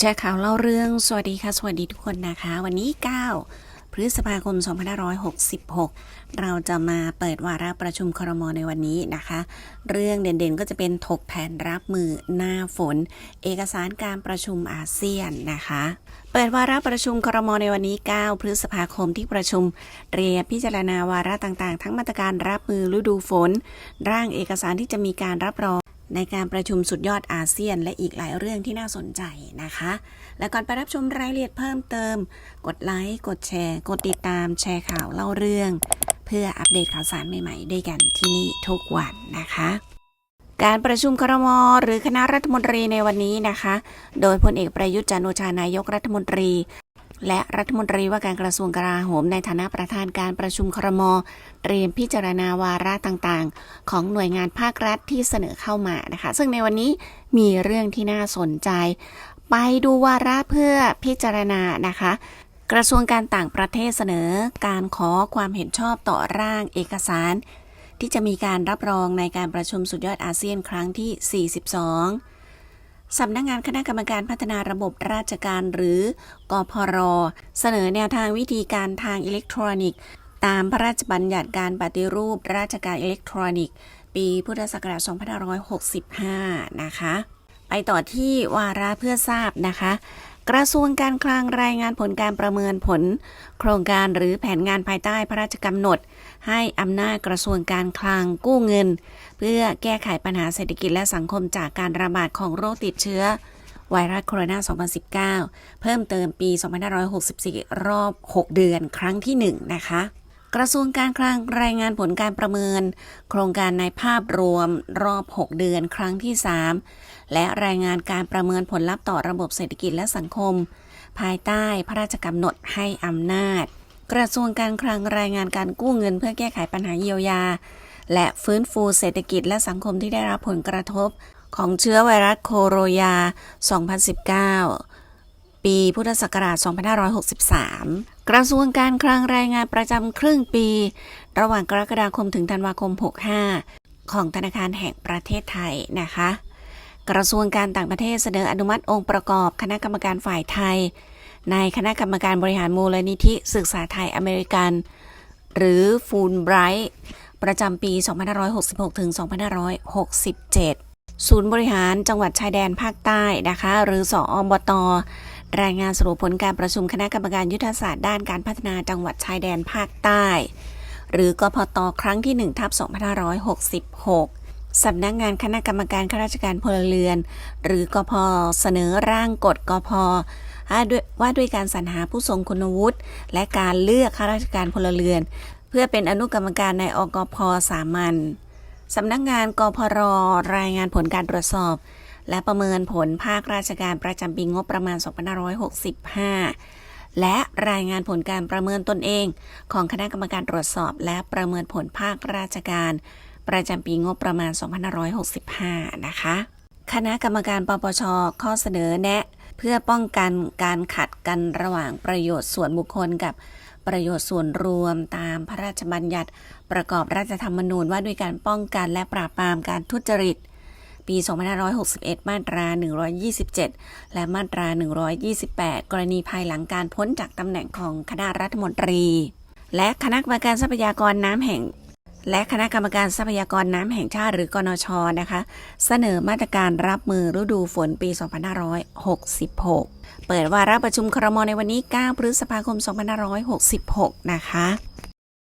แชร์ข่าวเล่าเรื่องสวัสดีค่ะ สวัสดีทุกคนนะคะ วันนี้ 9 พฤษภาคม 2566 เราจะมาเปิดวาระประชุมครมในวันนี้นะคะ เรื่องเด่นๆก็จะเป็นถกแผนรับมือหน้าฝน เอกสารการประชุมอาเซียนนะคะ เปิดวาระประชุมครมในวันนี้ 9 พฤษภาคมที่ประชุมเตรียมพิจารณาวาระต่างๆ ทั้งมาตรการรับมือฤดูฝน ร่างเอกสารที่จะมีการรับรอง ในการประชุมสุดยอดอาเซียนและอีกหลายเรื่องที่น่าสนใจนะคะ และก่อนไปรับชมรายละเอียดเพิ่มเติม กดไลค์ กดแชร์ กดติดตาม แชร์ข่าวเล่าเรื่อง เพื่ออัปเดตข่าวสารใหม่ๆ ด้วยกันที่นี่ทุกวันนะคะการประชุมครมหรือคณะรัฐมนตรีในวันนี้นะคะ โดยพลเอกประยุทธ์จันโอชานายกรัฐมนตรี และรัฐมนตรีว่าการกระทรวงกลาโหมในฐานะประธานการประชุมครม เตรียมพิจารณาวาระต่างๆ ของหน่วยงานภาครัฐที่เสนอเข้ามานะคะ ซึ่งในวันนี้มีเรื่องที่น่าสนใจ ไปดูวาระเพื่อพิจารณานะคะกระทรวงการต่างประเทศเสนอการขอความเห็นชอบต่อร่างเอกสาร ที่จะมีการรับรองในการประชุมสุดยอดอาเซียนครั้งที่ 42 สำนักงงานคณะกรรมการพัฒนาระบบราชการหรือกพรเสนอแนวทางวิธีการทางอิเล็กทรอนิกส์ ตามพระราชบัญญัติการปฏิรูปราชการอิเล็กทรอนิกส์ ปีพุทธศักราช2565 นะคะ ไปต่อที่วาระเพื่อทราบนะคะ กระทรวงการคลังรายงานผลการประเมินผล โครงการหรือแผนงานภายใต้พระราชกำหนด ให้อำนาจกระทรวงการคลังกู้เงิน เพื่อแก้ไขปัญหาเศรษฐกิจและสังคมจากการระบาดของโรคติดเชื้อ ไวรัสโคโรนา 2019 เพิ่มเติมปี 2564 รอบ 6 เดือนครั้งที่ 1 นะคะ กระทรวงการคลังรายงานผลการประเมิน โครงการในภาพรวมรอบ 6 เดือนครั้งที่ 3 และรายงานการประเมินผลลัพธ์ต่อระบบเศรษฐกิจและสังคม ภายใต้พระราชกำหนดให้อำนาจ กระทรวงการคลังรายงานการกู้เงินเพื่อแก้ไขปัญหาเยียวยา และฟื้นฟูเศรษฐกิจและสังคมที่ได้รับผลกระทบ ของเชื้อไวรัสโคโรยา 2019 ปี พุทธศักราช 2563 กระทรวงการคลังรายงานประจำครึ่งปี ระหว่างกรกฎาคมถึงธันวาคม 65 ของธนาคารแห่งประเทศไทยนะคะ กระทรวงการต่างประเทศเสนออนุมัติองค์ประกอบคณะกรรมการฝ่ายไทย ในคณะกรรมการบริหารมูลนิธิศึกษาไทยอเมริกัน หรือฟูลไบรท์ประจำปี 2566 ถึง 2567 ศูนย์บริหารจังหวัดชายแดนภาคใต้นะคะ หรือสออบต รายงานสรุปผลการประชุมคณะกรรมการยุทธศาสตร์ด้านการพัฒนาจังหวัดชายแดนภาคใต้ หรือกพตครั้งที่ 1 ทับ 2566 สำนักงานคณะกรรมการข้าราชการพลเรือน หรือกพเสนอร่างกฎกพว่าด้วยการสรรหาผู้ทรงคุณวุฒิและการเลือกข้าราชการพลเรือน เพื่อเป็นอนุกรรมการในอกพสามัญสำนักงานกพรรายงานผลการตรวจสอบ และประเมินผลภาคราชการประจำปีงบประมาณ 2565 และรายงานผลการประเมินตนเอง ของคณะกรรมการตรวจสอบ และประเมินผลภาคราชการ ประจำปีงบประมาณ 2565 นะคะ คณะกรรมการปปช ข้อเสนอแนะ เพื่อป้องกันการขัดกันระหว่างประโยชน์ส่วนบุคคลกับประโยชน์ส่วนรวมตามพระราชบัญญัติ ประกอบรัฐธรรมนูญว่าด้วยการป้องกันและปราบปรามการทุจริต ปี 2561 มาตรา 127 และมาตรา 128 กรณีภายหลังการพ้นจากตำแหน่งของคณะรัฐมนตรี และคณะกรรมการทรัพยากรน้ำแห่ง และคณะกรรมการทรัพยากรน้ำแห่งชาติหรือกนชนะคะ เสนอมาตรการรับมือฤดูฝนปี 2566 เปิดวาระประชุมครมในวันนี้ 9 พฤษภาคม 2566 นะคะ